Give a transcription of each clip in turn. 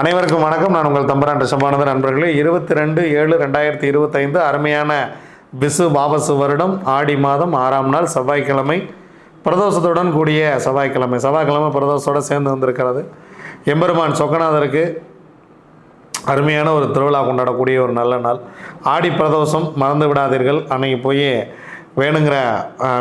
அனைவருக்கும் வணக்கம். நான் உங்கள் தம்பரான் ரிஷபானந்த நண்பர்களே இருபத்தி ரெண்டு ஏழு ரெண்டாயிரத்தி இருபத்தைந்து அருமையான பிசு பாபசு வருடம். ஆடி மாதம் ஆறாம் நாள் செவ்வாய்க்கிழமை. பிரதோஷத்துடன் கூடிய செவ்வாய்க்கிழமை. செவ்வாய்க்கிழமை பிரதோஷத்தோடு சேர்ந்து வந்திருக்கிறது. எம்பெருமான் சொக்கநாதருக்கு அருமையான ஒரு திருவிழா கொண்டாடக்கூடிய ஒரு நல்ல நாள். ஆடி பிரதோஷம் மறந்து விடாதீர்கள். அன்னைக்கு போய் வேணுங்கிற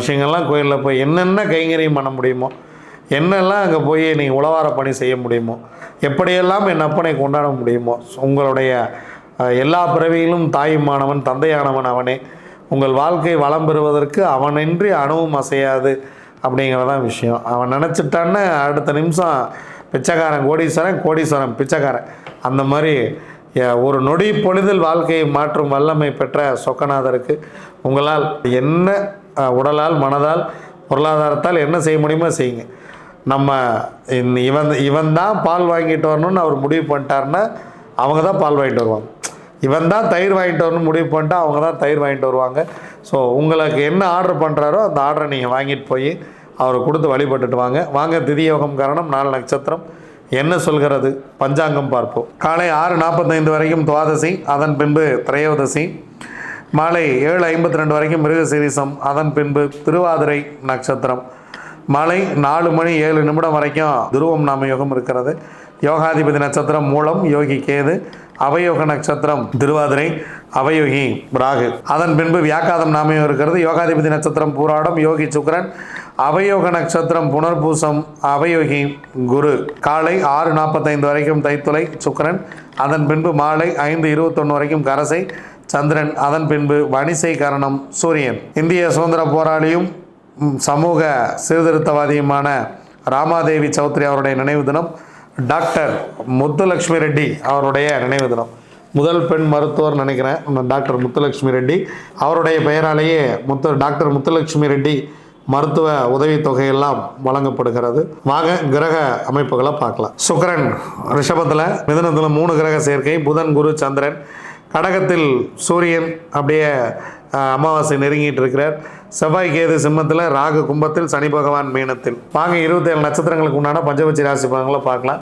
விஷயங்கள்லாம் கோயிலில் போய் என்னென்ன கைங்கரியம் பண்ண முடியுமோ என்னெல்லாம் அங்கே போய் நீங்கள் உழவார பணி செய்ய முடியுமோ எப்படியெல்லாம் என் அப்பனை கொண்டாட முடியுமோ உங்களுடைய எல்லா பிறவியிலும் தாயுமானவன் தந்தையானவன் அவனே உங்கள் வாழ்க்கை வளம் பெறுவதற்கு அவனின்றி அணுவும் அசையாது அப்படிங்கிறதான் விஷயம். அவன் நினச்சிட்டான்னு அடுத்த நிமிஷம் பிச்சைக்காரன் கோடீஸ்வரன் கோடீஸ்வரன் பிச்சைக்காரன். அந்த மாதிரி ஒரு நொடி பொழுதில் வாழ்க்கையை மாற்றும் வல்லமை பெற்ற சொக்கநாதருக்கு உங்களால் என்ன உடலால் மனதால் பொருளாதாரத்தால் என்ன செய்ய முடியுமோ செய்யுங்க. நம்ம இந்த- இவன் இவன் தான் பால் வாங்கிட்டு வரணும்னு அவர் முடிவு பண்ணிட்டாருன்னா அவங்க தான் பால் வாங்கிட்டு வருவாங்க. இவன் தான் தயிர் வாங்கிட்டு வரணும்னு முடிவு பண்ணிட்டா அவங்க தான் தயிர் வாங்கிட்டு வருவாங்க. ஸோ உங்களுக்கு என்ன ஆர்டர் பண்ணுறாரோ அந்த ஆர்டரை நீங்கள் வாங்கிட்டு போய் அவரை கொடுத்து வழிபட்டுட்டு வாங்க. வாங்க திதியோகம் காரணம் நாலு நட்சத்திரம். என்ன சொல்கிறது? பஞ்சாங்கம் பார்ப்போம். காலை ஆறு நாற்பத்தைந்து வரைக்கும் துவாதசி அதன் பின்பு திரையோதசி. மாலை ஏழு ஐம்பத்தி ரெண்டு வரைக்கும் மிருகசீரிசம் அதன் பின்பு திருவாதிரை நட்சத்திரம். மாலை நாலு மணி ஏழு நிமிடம் வரைக்கும் துருவம் நாம யோகம் இருக்கிறது. யோகாதிபதி நட்சத்திரம் மூலம் யோகி கேது அவயோக நட்சத்திரம் திருவாதிரை அவயோகி ராகு. அதன் பின்பு வியாக்காதம் நாமயம் இருக்கிறது. யோகாதிபதி நட்சத்திரம் பூராடம் யோகி சுக்கரன் அவயோக நட்சத்திரம் புனர்பூசம் அவயோகி குரு. காலை ஆறு நாற்பத்தைந்து வரைக்கும் தைத்துளை சுக்கரன் அதன் பின்பு மாலை ஐந்து இருபத்தொன்று வரைக்கும் கரசை சந்திரன் அதன் பின்பு வணிசை கரணம் சூரியன். இந்திய சுதந்திர போராளியும் சமூக சீர்திருத்தவாதியுமான ராமாதேவி சௌத்ரி அவருடைய நினைவு தினம் டாக்டர் முத்துலக்ஷ்மி ரெட்டி அவருடைய நினைவு தினம். முதல் பெண் மருத்துவர் நினைக்கிறேன். டாக்டர் முத்துலக்ஷ்மி ரெட்டி. அவருடைய பெயராலேயே முத்து டாக்டர் முத்துலக்ஷ்மி ரெட்டி மருத்துவ உதவித்தொகையெல்லாம் வழங்கப்படுகிறது. வாங்க கிரக அமைப்புகளை பார்க்கலாம். சுக்கரன் ரிஷபத்தில் மிதனத்தில் மூணு கிரக சேர்க்கை புதன் குரு சந்திரன். கடகத்தில் சூரியன் அப்படியே அமாவாசை நெருங்கிட்டு இருக்கிறார். செவ்வாய் கேது சிம்மத்தில் ராகு கும்பத்தில் சனி பகவான் மீனத்தில். வாங்க இருபத்தேழு நட்சத்திரங்களுக்கு உண்டான பஞ்சபட்சி ராசி பலன்களை பார்க்கலாம்.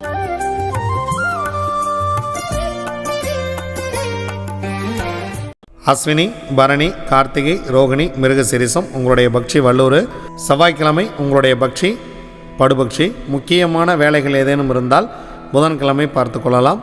அஸ்வினி பரணி கார்த்திகை ரோகிணி மிருகசிரிசம் உங்களுடைய பக்ஷி வல்லூர். செவ்வாய்க்கிழமை உங்களுடைய பக்ஷி படுபக்ஷி. முக்கியமான வேலைகள் ஏதேனும் இருந்தால் புதன்கிழமை பார்த்து கொள்ளலாம்.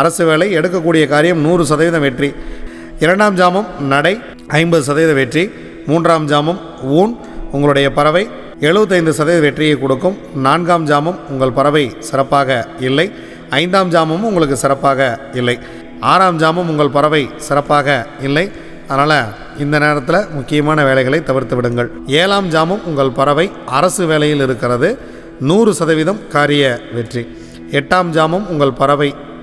அரசு வேலை எடுக்கக்கூடிய காரியம் நூறு சதவீதம் வெற்றி. இரண்டாம் ஜாமம் நடை ஐம்பது சதவீத வெற்றி. மூன்றாம் ஜாமம் ஊன் உங்களுடைய பறவை. எழுபத்தைந்து சதவீத வெற்றியை கொடுக்கும். நான்காம் ஜாமம் உங்கள் பறவை சிறப்பாக இல்லை. ஐந்தாம் ஜாமமும் உங்களுக்கு சிறப்பாக இல்லை. ஆறாம் ஜாமம் உங்கள் பறவை சிறப்பாக இல்லை. அதனால் இந்த நேரத்தில் முக்கியமான வேலைகளை தவிர்த்து விடுங்கள். ஏழாம் ஜாமம் உங்கள் பறவை அரசு வேலையில் இருக்கிறது. நூறு சதவீதம் காரிய வெற்றி. எட்டாம் ஜாமம் உங்கள் பறவை